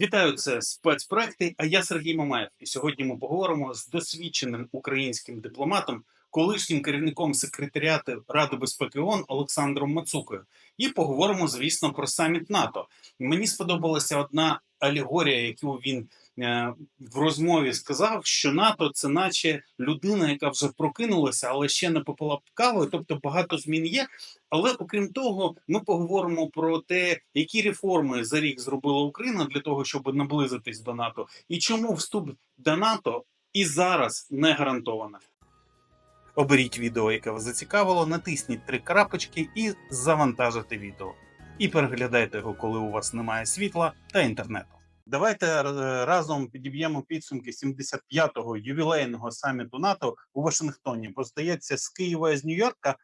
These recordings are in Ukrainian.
Вітаю, це спецпроекти. А я Сергій Мамаєв. І сьогодні ми поговоримо з досвідченим українським дипломатом, колишнім керівником секретаріату Ради безпеки ООН Олександром Мацукою. І поговоримо, звісно, про саміт НАТО. Мені сподобалася одна алегорія, яку він е, в розмові сказав, що НАТО це наче людина, яка вже прокинулася, але ще не попила кавою. Тобто багато змін є. Але окрім того, ми поговоримо про те, які реформи за рік зробила Україна для того, щоб наблизитись до НАТО, і чому вступ до НАТО і зараз не гарантовано. Оберіть відео, яке вас зацікавило, натисніть три крапочки і завантажите відео. І переглядайте його, коли у вас немає світла та інтернету. Давайте е, разом підіб'ємо підсумки 75-го ювілейного саміту НАТО у Вашингтоні. Бо здається, з Києва і з Нью-Йорка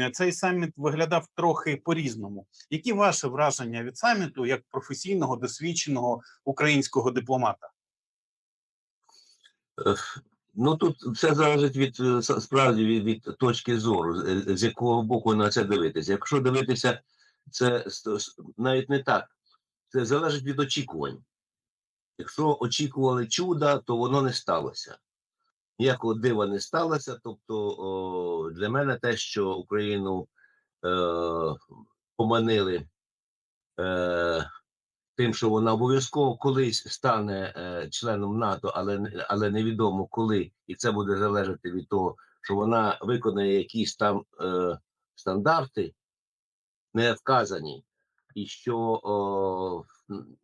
е, цей саміт виглядав трохи по-різному. Які ваші враження від саміту як професійного досвідченого українського дипломата? Ну тут все залежить від е, справді від, від точки зору, з- е, якого боку на це дивитися. Якщо дивитися, це навіть не так. Це залежить від очікувань. Якщо очікували чуда, то воно не сталося. Ніякого дива не сталося. Тобто, о, для мене те, що Україну е, поманили е, тим, що вона обов'язково колись стане е, членом НАТО, але, але невідомо коли, і це буде залежати від того, що вона виконає якісь там е, стандарти, не вказані, і що м,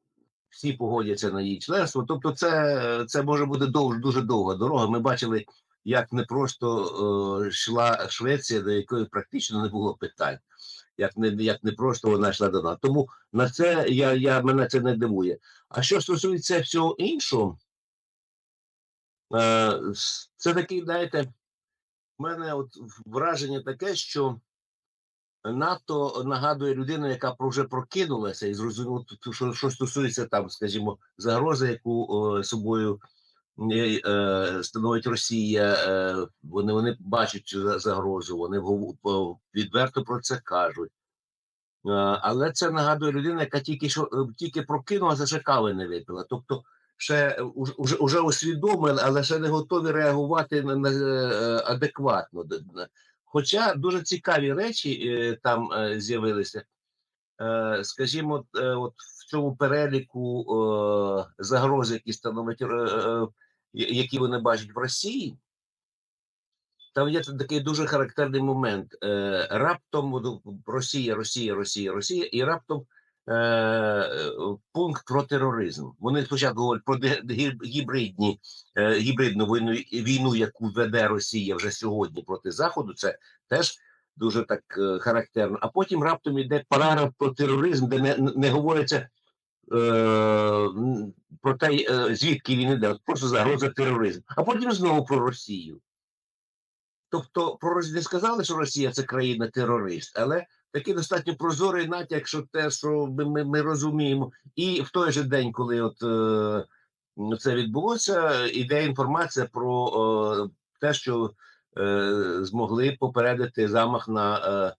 всі погодяться на її членство. Тобто, це, це може бути дов, дуже довга дорога. Ми бачили, як не просто е, йшла Швеція, до якої практично не було питань. Як не як не просто вона йшла до нас. Тому на це я, я мене це не дивує. А що стосується всього іншого, е, це такий, знаєте, в мене от враження таке, що НАТО нагадує людину, яка вже прокинулася і зрозуміла, що, що стосується там, скажімо, загрози, яку е, собою е, е, становить Росія. Е, вони, вони бачать загрозу, вони відверто про це кажуть. Е, Але це нагадує людина, яка тільки що е, тільки прокинулася, ще кави не випила. Тобто, ще е, уже, уже усвідомили, але ще не готові реагувати на, на адекватно. На- Хоча дуже цікаві речі е, там е, з'явилися. Е, Скажімо, е, от в цьому переліку е, загроз, які становить е, е, які вони бачать в Росії, там є такий дуже характерний момент. Е, раптом Росія, Росія, Росія, Росія, і раптом е, пункт про тероризм. Вони спочатку говорять про гібридні, е, гібридну війну, війну, яку веде Росія вже сьогодні проти Заходу. Це теж дуже так е, характерно. А потім раптом йде параграф про тероризм, де не, не говориться. е, Про те, е, звідки він іде, просто загроза тероризм, а потім знову про Росію. Тобто про не сказали, що Росія це країна-терорист, але такий достатньо прозорий натяк, що те, що ми, ми, розуміємо, і в той же день, коли от е, це відбулося, іде інформація про е, те, що е, змогли попередити замах на е,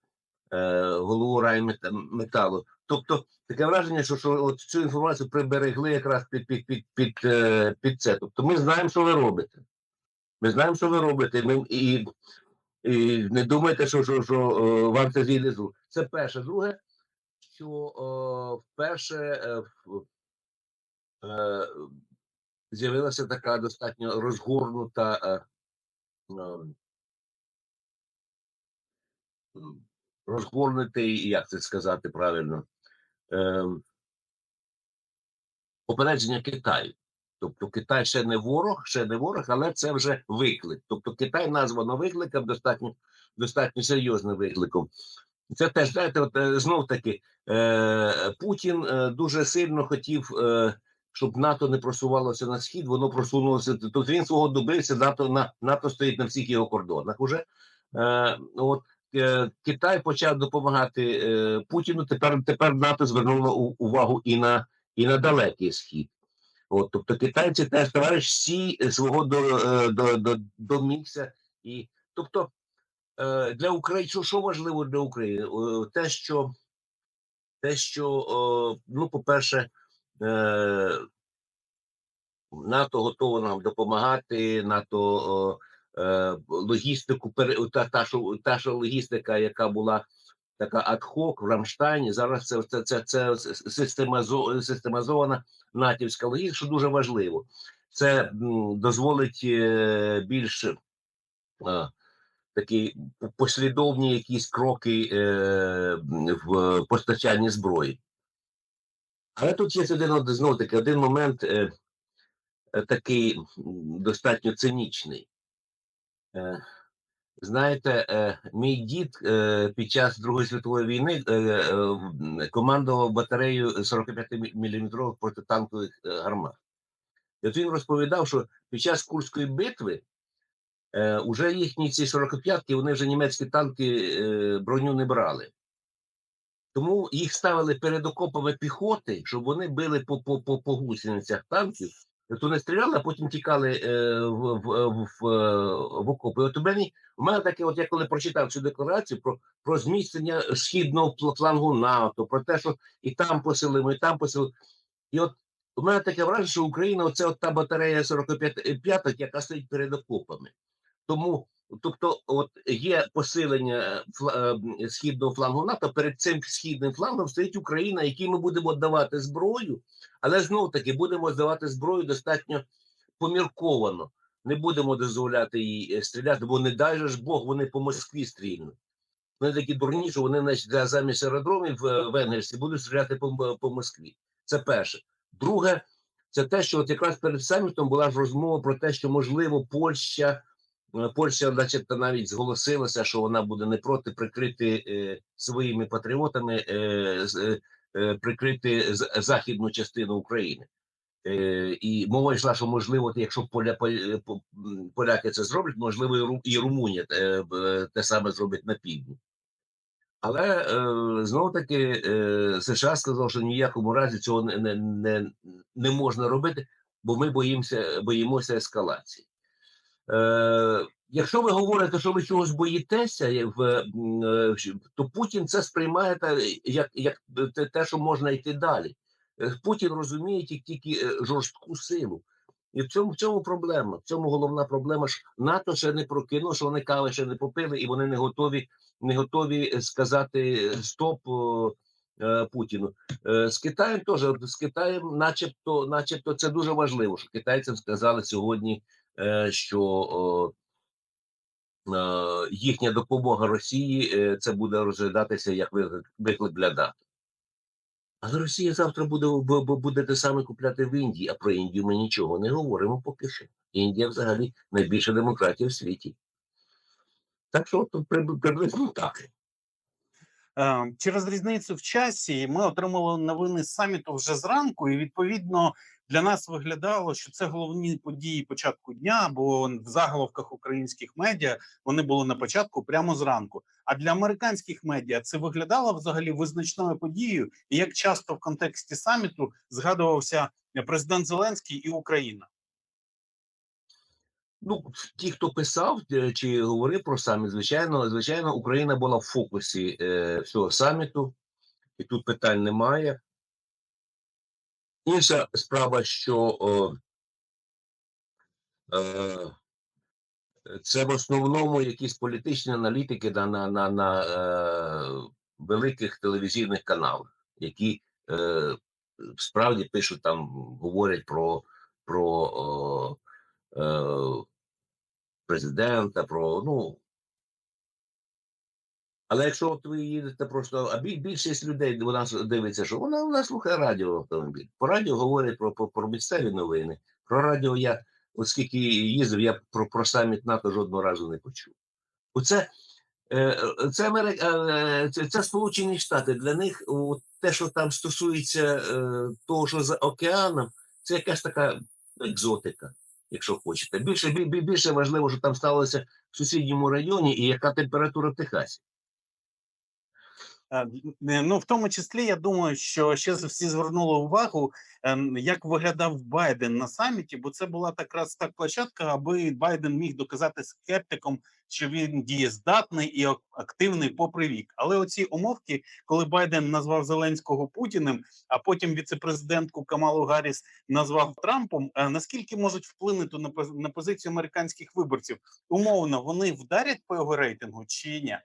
е, голову райметалу. Тобто таке враження, що, що от цю інформацію приберегли якраз під, під, під, під, е, під це. Тобто ми знаємо, що ви робите. Ми знаємо, що ви робите. Ми, і, і не думайте, що, що, що е, вам це зійде. Це перше. Друге, що е, вперше е, е, з'явилася така достатньо розгорнута. Е, е, розгорнутий, як це сказати правильно, е, попередження Китаю. Тобто Китай ще не ворог, ще не ворог, але це вже виклик. Тобто Китай названо викликом, достатньо, достатньо серйозним викликом. Це теж, знаєте, от е, знов таки е, Путін е, дуже сильно хотів, е, щоб НАТО не просувалося на схід, воно просунулося. Тобто він свого добився, НАТО на НАТО стоїть на всіх його кордонах. Уже е, от е, Китай почав допомагати е, Путіну. Тепер тепер НАТО звернуло увагу і на і на далекий схід. От, тобто китайці теж товариш всі е, свого до, е, до, до, домігся. І, тобто е, для України, що, що важливо для України? Те, що, те, що ну, по-перше, НАТО готово нам допомагати. НАТО логістику та, та, та що логістика, яка була така адхок в Рамштайні. Зараз це це, це, це системазо, системазована натівська логістика, що дуже важливо. Це дозволить е, більш е, такі послідовні якісь кроки е, в постачанні зброї. Але тут є один от, знову таки один момент такий достатньо цинічний. Знаєте, е, мій дід е, під час Другої світової війни е, командував батареєю 45-мм протитанкових е, гармат. І от він розповідав, що під час Курської битви е, уже їхні ці 45-ки, вони вже німецькі танки броню не брали. Тому їх ставили перед окопами піхоти, щоб вони били по, по, по, по гусеницях танків. От не стріляли, а потім тікали е, в, в, в, в, е, окопи. От у мене, у мене таке, от я коли прочитав цю декларацію про, про зміцнення східного флангу НАТО, про те, що і там посилимо, і там посилимо. І от у мене таке враження, що Україна оце от та батарея 45 яка стоїть перед окопами. Тому, тобто, от є посилення фла, е, східного флангу НАТО. Перед цим східним флангом стоїть Україна, якій ми будемо давати зброю, але знов таки будемо здавати зброю достатньо помірковано. Не будемо дозволяти їй е, стріляти, бо не дай ж Бог, вони по Москві стрільнуть. Вони такі дурні, що вони значить, замість аеродромів е, в Енгельсі будуть стріляти по, по Москві. Це перше. Друге, це те, що от якраз перед самітом була ж розмова про те, що можливо Польща, е, Польща, начебто, навіть зголосилася, що вона буде не проти прикрити е, своїми патріотами, е, е, е, прикрити західну частину України. Е, і мова йшла, що можливо, якщо поля, поля- поляки це зроблять, можливо, і, Румунія е, б- те саме зробить на півдні. Але е, знову таки е, США сказав, що ніякому разі цього не, не, не, не можна робити, бо ми боїмося, боїмося ескалації. Е, якщо ви говорите, що ви чогось боїтеся, е, в, е, то Путін це сприймає як, як те, що можна йти далі. Путін розуміє тільки, тільки жорстку силу. І в цьому, в цьому проблема. В цьому головна проблема ж НАТО ще не прокинуло, що вони кави ще не попили, і вони не готові, не готові сказати стоп е, Путіну. Е, з Китаєм теж з Китаєм, начебто, начебто, це дуже важливо, що китайцям сказали сьогодні, що е, їхня допомога Росії е, це буде розглядатися як виклик, для НАТО. Але Росія завтра буде, бу- бу- буде те саме купляти в Індії, а про Індію ми нічого не говоримо поки що. Індія взагалі найбільша демократія в світі. Так що от приблизно так. Е, Через різницю в часі ми отримали новини саміту вже зранку, і відповідно для нас виглядало, що це головні події початку дня, бо в заголовках українських медіа вони були на початку прямо зранку. А для американських медіа це виглядало взагалі визначною подією, і як часто в контексті саміту згадувався президент Зеленський і Україна. Ну, ті, хто писав е, чи говорив про саміт, звичайно, звичайно, Україна була в фокусі е, всього саміту, і тут питань немає. Інша справа, що о, е, це в основному якісь політичні аналітики на, на, на, на е, великих телевізійних каналах, які е, справді пишуть там, говорять про, про о, е, президента, про ну. Але якщо от ви їдете просто, а більшість людей у нас дивиться, що вона, вона слухає радіо автомобіль. По радіо говорять про, про, про місцеві новини. Про радіо я, оскільки їздив, я про, про саміт НАТО жодного разу не почув. Оце е, це, Америк... е, це, це Сполучені Штати. Для них от, те, що там стосується е, того, що за океаном, це якась така екзотика, якщо хочете. Більше, бі- бі- більше важливо, що там сталося в сусідньому районі і яка температура в Техасі. Е, Ну, в тому числі, я думаю, що ще всі звернули увагу, ем, як виглядав Байден на саміті, бо це була якраз так площадка, аби Байден міг доказати скептикам, що він дієздатний і активний попри вік. Але оці умовки, коли Байден назвав Зеленського Путіним, а потім віцепрезидентку Камалу Гарріс назвав Трампом, е, наскільки можуть вплинути на позицію американських виборців? Умовно, вони вдарять по його рейтингу чи ні?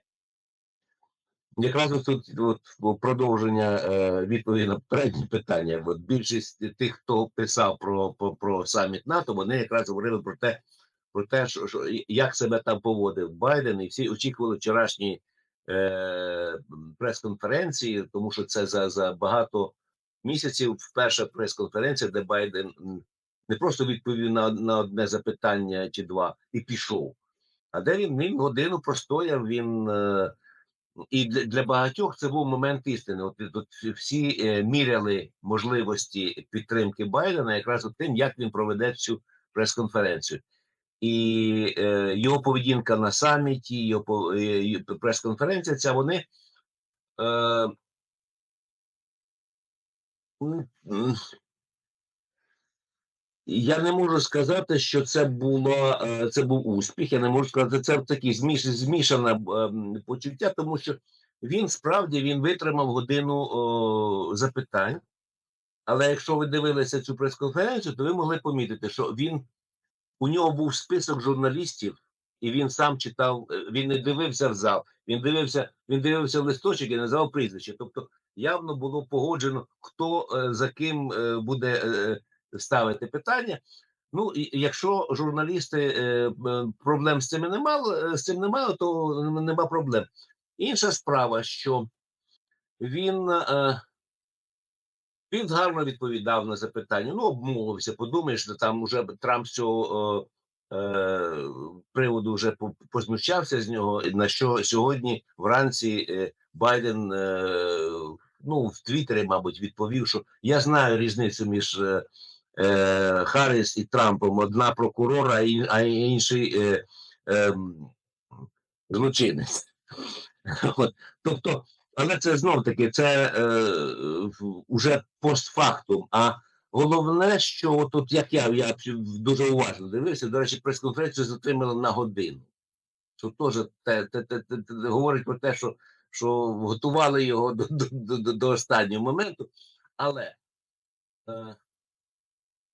Якраз ось тут от, продовження е, відповіді на попереднє питання. От більшість тих, хто писав про, про, про саміт НАТО, вони якраз говорили про те, про те, що, що як себе там поводив Байден, і всі очікували вчорашньої е, прес-конференції, тому що це за, за багато місяців перша прес-конференція, де Байден не просто відповів на, на одне запитання чи два і пішов, а де він, він годину простояв, він. Е, і для, для багатьох це був момент істини. От, от всі е, міряли можливості підтримки Байдена якраз от тим, як він проведе цю прес-конференцію. І е, його поведінка на саміті, його е, прес-конференція, ця вони. Е, я не можу сказати, що це було е, це був успіх. Я не можу сказати, це такі зміш, змішане ем, почуття, тому що він справді він витримав годину о, запитань. Але якщо ви дивилися цю прес-конференцію, то ви могли помітити, що він у нього був список журналістів, і він сам читав. е, Він не дивився в зал, він дивився, він дивився в листочок і називав прізвище. Тобто явно було погоджено, хто е, за ким буде ставити питання. Ну, і якщо журналісти е, е, проблем з цим не мали, з цим не мали, то нема проблем. Інша справа, що він, е, він гарно відповідав на запитання. Ну, обмовився, подумаєш, там уже Трамп з цього е, е, приводу вже по- познущався з нього. На що сьогодні вранці е, Байден е, ну, в Твіттері, мабуть, відповів, що я знаю різницю між. Е, Харріс і Трампом одна прокурора, а інший е, е, злочинець. Тобто, але це знов таки це е, в- уже постфактум. А головне, що от як я, я дуже уважно дивився, до речі, прес-конференцію затримали на годину. Що теж те, те, те, те, те, говорить про те, що, що готували його до, до, до, до останнього моменту. Але е,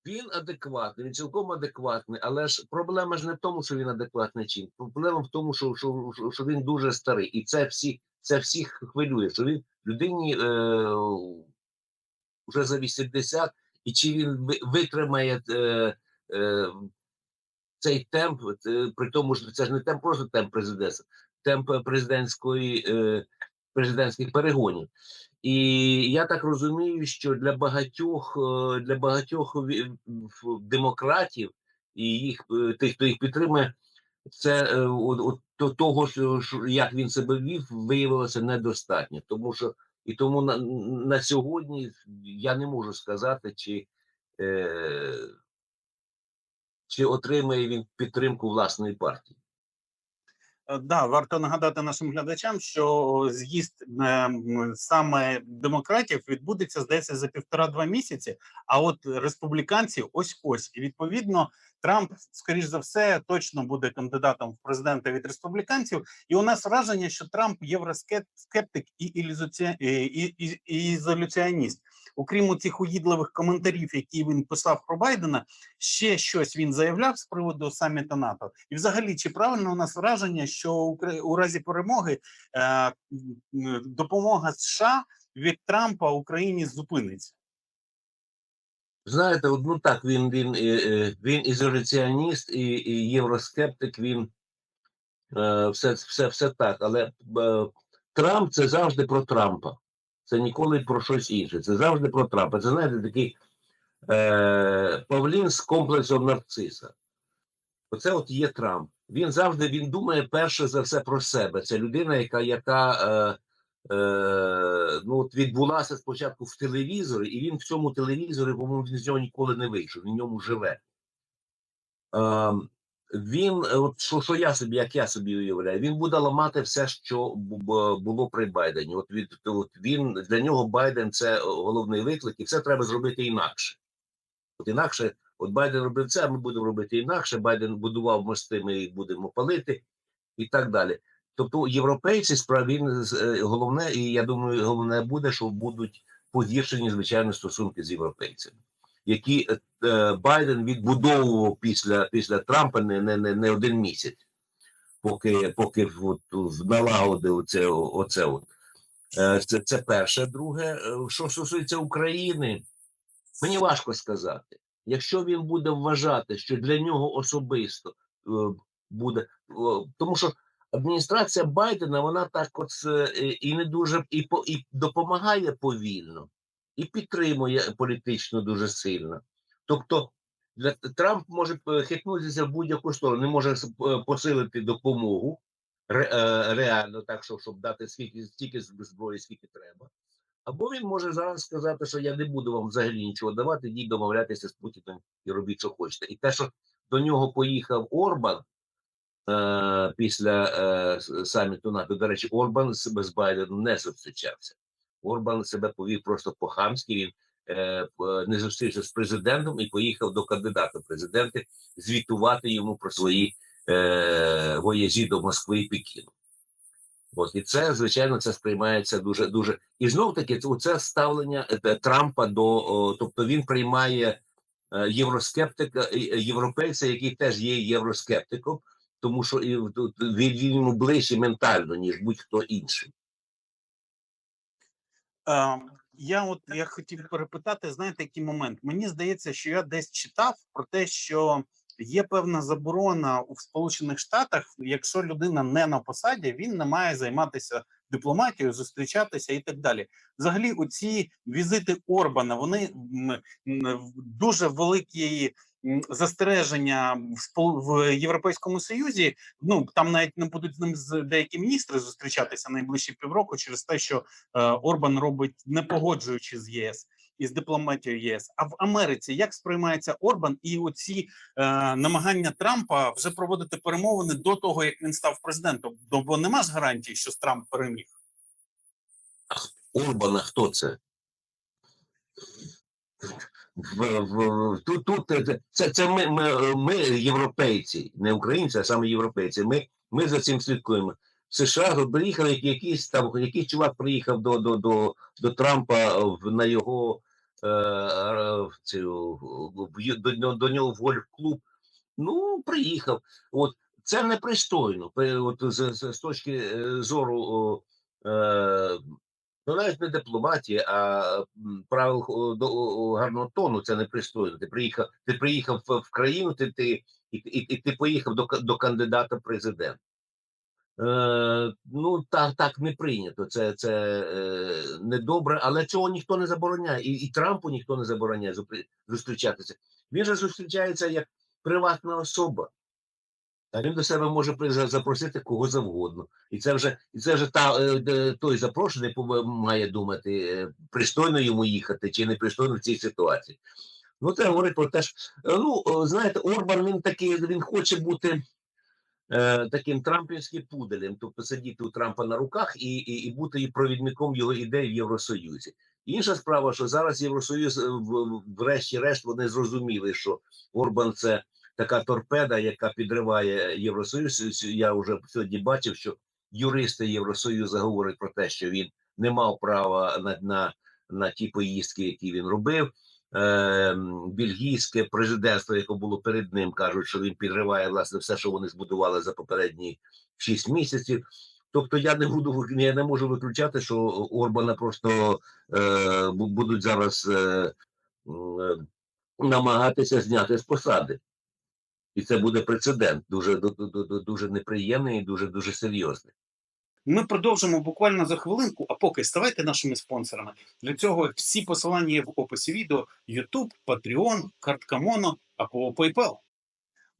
він адекватний, він цілком адекватний, але ж проблема ж не в тому, що він адекватний чин. Проблема в тому, що, що, що він дуже старий, і це всі, це всіх хвилює, що він людині е, вже за 80, і чи він витримає е, е, цей темп, е, при тому, що це ж не темп, просто темп президентства, темп президентської е, президентських перегонів. І я так розумію, що для багатьох е, для багатьох демократів і їх е, тих, хто їх підтримує, це е, от, от того, що як він себе вів, виявилося недостатньо. Тому що і тому на, на сьогодні я не можу сказати, чи, е, чи отримає він підтримку власної партії. Е, Да, варто нагадати нашим глядачам, що з'їзд е, саме демократів відбудеться здається за півтора-два місяці. А от республіканці ось ось і відповідно Трамп, скоріш за все, точно буде кандидатом в президенти від республіканців. І у нас враження, що Трамп євроскептик і ілюзіці- Окрім цих уїдливих коментарів, які він писав про Байдена, ще щось він заявляв з приводу саміта НАТО. І взагалі, чи правильно у нас враження, що у разі перемоги е, допомога США від Трампа Україні зупиниться? Знаєте, ну так, він, він, е, е, він ізоляціоніст і, і євроскептик, він е, все, все, все так. Але Трамп це завжди про Трампа. Це ніколи про щось інше. Це завжди про Трампа. Це знаєте, такий е, павлін з комплексом нарциса. Оце от є Трамп. Він завжди він думає перше за все про себе. Це людина, яка, яка е, е, ну, от відбулася спочатку в телевізорі, і він в цьому телевізорі, по-моєму, він з нього ніколи не вийшов, він в ньому живе. Е, він, е, от що, що я собі, як я собі уявляю, він буде ламати все, що було при Байдені. От від от він для нього Байден це головний виклик, і все треба зробити інакше. От інакше, от Байден робив це, а ми будемо робити інакше. Байден будував мости, ми їх будемо палити і так далі. Тобто, європейці справді е, головне, і я думаю, головне буде, що будуть погіршені звичайно стосунки з європейцями, які е, е, Байден відбудовував після, після Трампа не, не, не, один місяць, поки, поки от, налагодив оце, оце от. Е, Це, це перше. Друге, що стосується України, мені важко сказати. Якщо він буде вважати, що для нього особисто буде, тому що адміністрація Байдена, вона так от і не дуже і, і допомагає повільно, і підтримує політично дуже сильно. Тобто для Трамп може е, хитнутися в будь-яку сторону, не може е, посилити допомогу ре, е, реально, так що щоб дати скільки стільки зброї, скільки треба. Або він може зараз сказати, що я не буду вам взагалі нічого давати, йдіть домовлятися з Путіним і робіть, що хочете. І те, що до нього поїхав Орбан е, після е, саміту НАТО, до речі, Орбан з Байденом не зустрічався. Орбан себе повів просто по-хамськи, він е, не зустрівся з президентом і поїхав до кандидата в президенти звітувати йому про свої е, вояжі до Москви і Пекіну. От і це, звичайно, це сприймається дуже дуже. І знов таки, це ставлення е, Трампа до, о, тобто він приймає е, євроскептика, е, е, європейця, який теж є євроскептиком, тому що він йому ближче ментально, ніж будь-хто інший. Я от я хотів перепитати, знаєте, який момент? Мені здається, що я десь читав про те, що є певна заборона у Сполучених Штатах, якщо людина не на посаді, він не має займатися дипломатією, зустрічатися і так далі. Взагалі, оці візити Орбана, вони дуже великі м, застереження в Європейському Союзі. Ну там навіть не будуть з ним з деякі міністри зустрічатися найближчі півроку через те, що е, Орбан робить, не погоджуючи з ЄС і з дипломатією ЄС. А в Америці як сприймається Орбан і оці е, намагання Трампа вже проводити перемовини до того, як він став президентом? Бо нема ж гарантії, що Трамп переміг. Орбана хто це? В, в, тут, тут це, це ми, ми, ми, європейці, не українці, а саме європейці. Ми, ми за цим слідкуємо. В США приїхали якийсь там, якийсь чувак приїхав до, до, до, до Трампа в, на його е, в цю, до, до нього в гольф-клуб. Ну, приїхав. От це непристойно. От з, з, з точки е, зору е, ну навіть не дипломатії, а правил до о, гарного тону це непристойно. Ти приїхав, ти приїхав в країну, ти, ти і, і, і ти поїхав до, до кандидата в президент. Е, ну так, так не прийнято. Це, це е, недобре, але цього ніхто не забороняє. І, і Трампу ніхто не забороняє зустрічатися. Він же зустрічається як приватна особа. А він до себе може запросити кого завгодно. І це вже, і це вже та, е, той запрошений має думати, е, пристойно йому їхати чи не пристойно в цій ситуації. Ну, це говорить про те, що, е, ну, знаєте, Орбан він такий, він хоче бути е, таким трампівським пуделем, тобто сидіти у Трампа на руках і, і, і бути провідником його ідей в Євросоюзі. Інша справа, що зараз Євросоюз, врешті-решт, вони зрозуміли, що Орбан це така торпеда, яка підриває Євросоюз. Я вже сьогодні бачив, що юристи Євросоюзу говорять про те, що він не мав права на, на, на ті поїздки, які він робив. Е, бельгійське президентство, яке було перед ним, кажуть, що він підриває власне все, що вони збудували за попередні 6 місяців. Тобто я не буду я не можу виключати, що Орбана просто е, будуть зараз е, е, намагатися зняти з посади. І це буде прецедент, дуже ду- ду- ду- ду- дуже неприємний і дуже дуже серйозний. Ми продовжимо буквально за хвилинку, а поки ставайте нашими спонсорами. Для цього всі посилання є в описі відео: YouTube, Patreon, картка Моно або PayPal.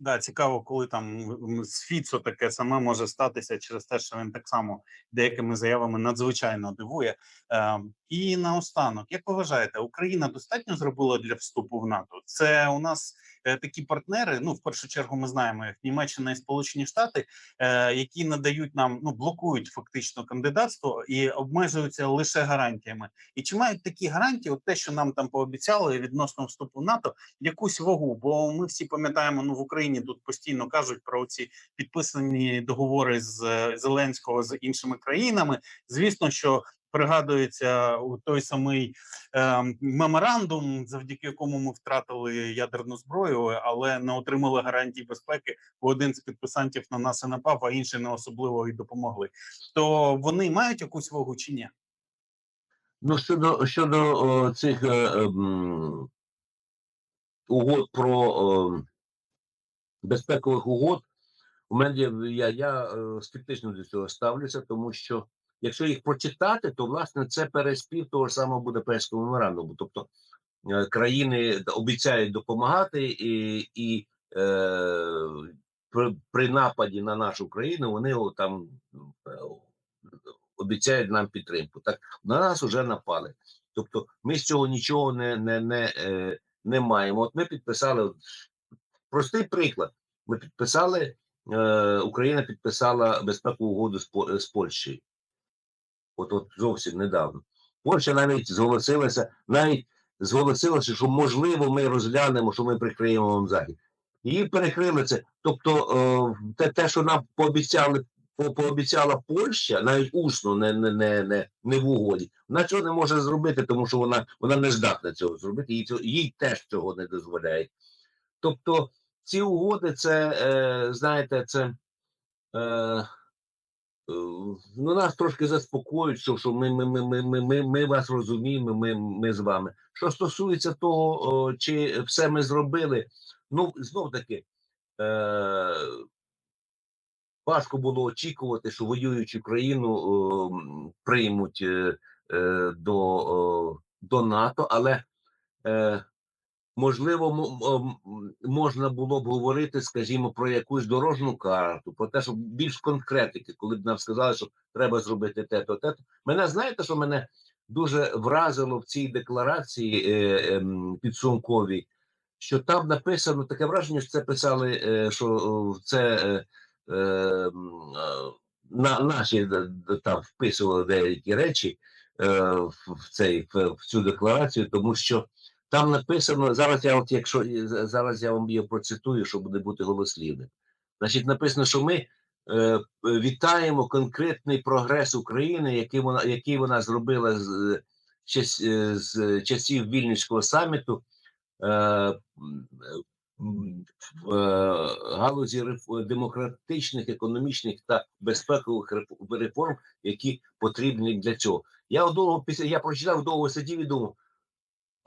Да, цікаво, коли там з Фіцо таке саме може статися через те, що він так само деякими заявами надзвичайно дивує. Ем, і наостанок, як ви вважаєте, Україна достатньо зробила для вступу в НАТО? Це у нас е, такі партнери. Ну, в першу чергу, ми знаємо їх Німеччина і Сполучені Штати, е, які надають нам, ну блокують фактично кандидатство і обмежуються лише гарантіями. І чи мають такі гарантії, от те, що нам там пообіцяли відносно вступу в НАТО, якусь вагу? Бо ми всі пам'ятаємо, ну в Україні тут постійно кажуть про ці підписані договори з е, Зеленського з іншими країнами. Звісно, що пригадується у той самий е, меморандум, завдяки якому ми втратили ядерну зброю, але не отримали гарантій безпеки. Бо один з підписантів на нас і напав, а інші не особливо і допомогли. То вони мають якусь вагу чи ні? Ну, щодо, щодо о, цих е, ем, угод про о, безпекових угод, у мене є- я, я е, скептично до цього ставлюся, тому що якщо їх прочитати, то власне це переспів того самого Будапештського меморандуму. Тобто е, країни обіцяють допомагати, і, і е, при, при нападі на нашу країну вони там е, обіцяють нам підтримку. Так на нас вже напали. Тобто ми з цього нічого не, не, не, е, не маємо. От ми підписали простий приклад. Ми підписали, е, Україна підписала безпекову угоду з, з Польщею. От, от зовсім недавно. Польща навіть зголосилася, навіть зголосилася, що можливо ми розглянемо, що ми прикриємо вам захід. Її перекрили це. Тобто, е, те, те, що нам пообіцяли, по- пообіцяла Польща, навіть усно, не, не, не, не, не в угоді, вона цього не може зробити, тому що вона, вона не здатна цього зробити, їй, їй теж цього не дозволяють. Тобто, ці угоди, це, е, знаєте, це. Е, Ну, нас трошки заспокоюють, що, що ми, ми, ми, ми, ми, ми, ми вас розуміємо, ми, ми з вами. Що стосується того, о, чи все ми зробили, ну знов таки е, важко було очікувати, що воюючу країну о, приймуть е, е, до, о, до НАТО, але е, можливо, можна було б говорити, скажімо, про якусь дорожню карту, про те, що більш конкретики, коли б нам сказали, що треба зробити те-то, те-то. Мене знаєте, що мене дуже вразило в цій декларації е, ем, підсумковій, що там написано таке враження, що це писали, е, що це е, е, е, на, наші д- д- там вписували деякі речі е, в цей в, в цю декларацію, тому що там написано зараз. Я от якщо зараз я вам її процитую, щоб буде бути голослівним. Значить, написано, що ми е, вітаємо конкретний прогрес України, який вона який вона зробила з, час- е, з часів Вільнюського саміту. Е, е, галузі демократичних, економічних та безпекових реф- реформ, які потрібні для цього. Я довго після я прочитав довго сидів і думав.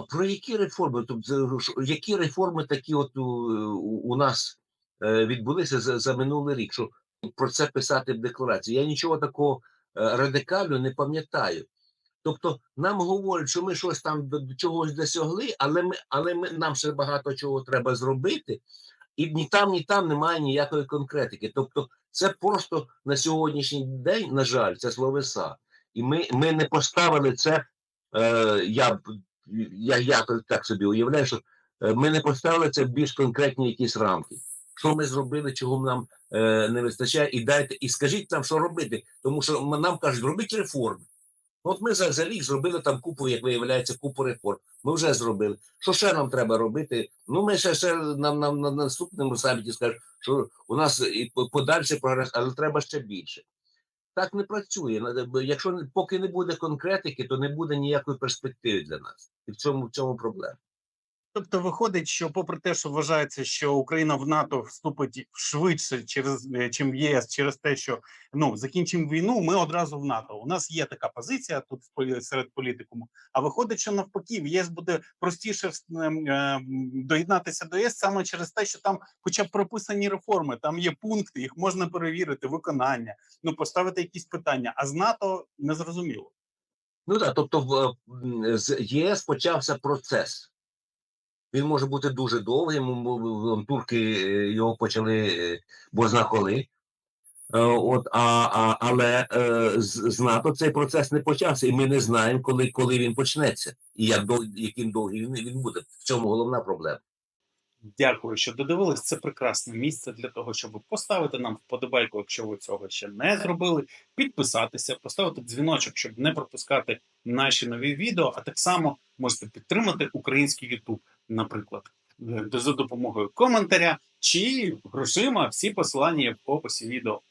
Про які реформи? Тобто, які реформи такі от у, нас е, відбулися за, за минулий рік? Що про це писати в декларації? Я нічого такого е, радикального не пам'ятаю. Тобто, нам говорять, що ми щось там до, чогось досягли, але ми, але ми нам ще багато чого треба зробити, і ні там, ні там немає ніякої конкретики. Тобто, це просто на сьогоднішній день, на жаль, це словеса. І ми, ми не поставили це. Е, я, я, я так собі уявляю, що е, ми не поставили це більш конкретні якісь рамки. Що ми зробили, чого нам е, не вистачає, і дайте, і скажіть нам, що робити, тому що нам кажуть, робіть реформи. От ми за, за рік зробили там купу, як виявляється, купу реформ. Ми вже зробили. Що ще нам треба робити? Ну, ми ще, ще нам, нам на наступному саміті скажуть, що у нас і подальший прогрес, але треба ще більше. Так не працює. Бо Якщо поки не буде конкретики, то не буде ніякої перспективи для нас. І в цьому, в цьому проблема. Тобто виходить, що попри те, що вважається, що Україна в НАТО вступить швидше через е, чим єС, через те, що ну закінчимо війну, ми одразу в НАТО. У нас є така позиція тут серед політикуму. А виходить, що навпаки, в ЄС буде простіше ем, е, доєднатися до ЄС саме через те, що там, хоча б прописані реформи, там є пункти, їх можна перевірити, виконання, ну поставити якісь питання. А з НАТО не зрозуміло. Ну так, тобто в, з ЄС почався процес. Він може бути дуже довгим. Турки е, його почали е, бозна коли. Е, От, а, а, але з, з НАТО цей процес не почався, і ми не знаємо, коли, коли він почнеться, і як дов, яким довгим він буде. В цьому головна проблема. Дякую, що додивились. Це прекрасне місце для того, щоб поставити нам вподобайку, якщо ви цього ще не зробили, підписатися, поставити дзвіночок, щоб не пропускати наші нові відео. А так само можете підтримати український YouTube, наприклад, е, за допомогою коментаря чи грошима. Всі посилання є в описі відео.